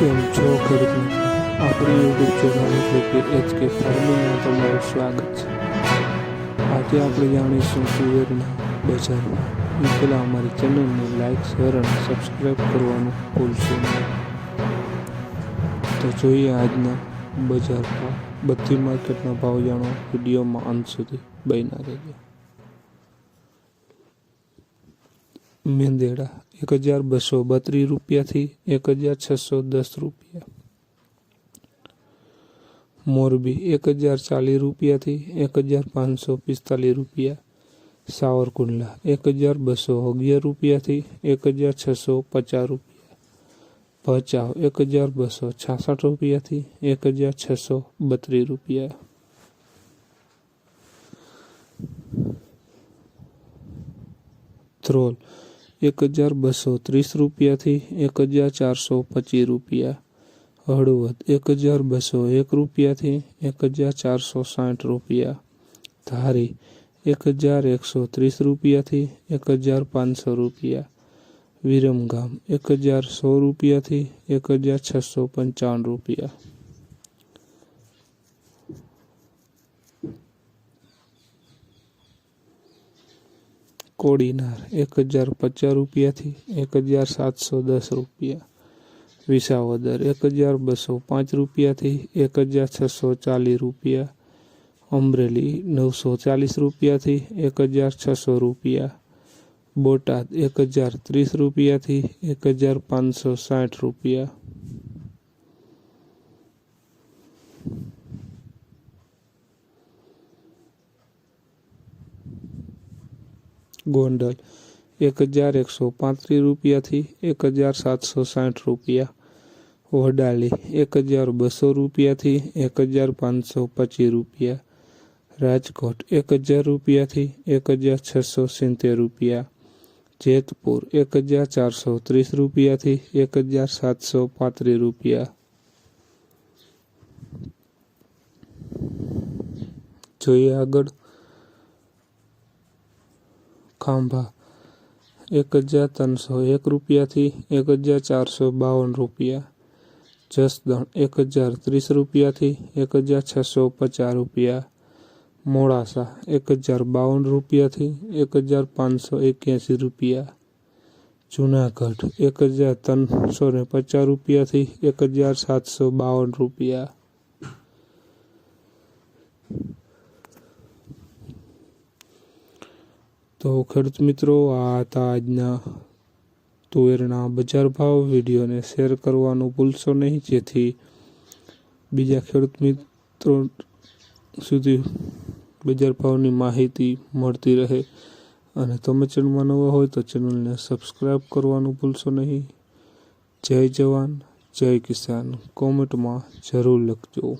કેમ છો ખેડૂત મિત્રો આપણી યુટ્યુબ ચેનલ એટલે કે એચ કે ફાર્મિંગમાં તમારું સ્વાગત છે. આજે આપણે જાણીશું તુવેરના બજારમાં. એ પહેલાં અમારી ચેનલને લાઇક શેર અને સબસ્ક્રાઈબ કરવાનું ભૂલશો નહીં. તો જોઈએ આજના બજાર ભાવ. બધી માર્કેટના ભાવ જાણો. વિડીયોમાં અંત સુધી બન્યા રહેજો. મેંદેડા એક હજાર બસો બત્રીસ રૂપિયાથી એક હજાર છસો દસ રૂપિયા મોરબી એક હજાર ચાલીસ રૂપિયાથી એક હજાર પાંચસો પિસ્તાલીસ રૂપિયા સાવરકુંડલા એક હજાર બસો અગિયાર રૂપિયાથી એક હજાર છસો પચાસ રૂપિયા ભચાઉ એક હજાર બસો છાસઠ રૂપિયાથી એક હજાર છસો બત્રીસ રૂપિયા ધ્રોલ એક હજાર બસો ત્રીસ રૂપિયાથી એક હજાર ચારસો પચીસ રૂપિયા હળવદ એક હજાર બસો એક રૂપિયાથી એક હજાર ચારસો સાઠ રૂપિયા ધારી એક હજાર એકસો ત્રીસ રૂપિયાથી એક હજાર પાંચસો રૂપિયા વિરમગામ એક હજાર સો રૂપિયાથી એક હજાર છસો પંચાવન રૂપિયા કોડીનાર એક હજાર પચાસ રૂપિયાથી એક હજાર સાતસો દસ રૂપિયા. વિસાવદર એક હજાર બસો પાંચ રૂપિયાથી એક હજાર છસો ચાલીસ રૂપિયા. અમરેલી નવસો ચાલીસ રૂપિયાથી એક હજાર છસો રૂપિયા. બોટાદ એક હજાર ત્રીસ રૂપિયાથી એક હજાર પાંચસો સાઠ રૂપિયા. ગોંડલ એક હજાર એકસો પાંત્રીસ રૂપિયાથી એક હજાર સાતસો સાઠ રૂપિયા વડાલી એક હજાર બસો રૂપિયાથી એક હજાર પાંચસો પચીસ રૂપિયા રાજકોટ એક હજાર રૂપિયાથી એક હજાર છસો સિત્તેર રૂપિયા જેતપુર એક હજાર ચારસો ત્રીસ રૂપિયાથી એક હજાર સાતસો પાંત્રીસ રૂપિયા જોઈએ આગળ ખાંભા એક હજાર ત્રણસો એક રૂપિયાથી એક હજાર ચારસો બાવન રૂપિયા જસદણ એક હજાર ત્રીસ રૂપિયાથી એક હજાર છસો પચાસ રૂપિયા મોડાસા એક હજાર બાવન રૂપિયાથી એક હજાર પાંચસો એક્યાસી રૂપિયા જુનાગઢ એક હજાર ત્રણસો ને પચાસ રૂપિયાથી એક હજાર સાતસો બાવન રૂપિયા તો ખેડૂત મિત્રો, આ હતા આજના તુવેરના બજાર ભાવ. વિડીયોને શેર કરવાનું ભૂલશો નહીં. જેથી બીજા ખેડૂત મિત્રો સુધી બજાર ભાવની માહિતી મળતી રહે. અને તમે ચેનલમાં નવા હોય તો ચેનલને સબસ્ક્રાઈબ કરવાનું ભૂલશો નહીં. જય જવાન, જય કિસાન. કોમેન્ટમાં જરૂર લખજો.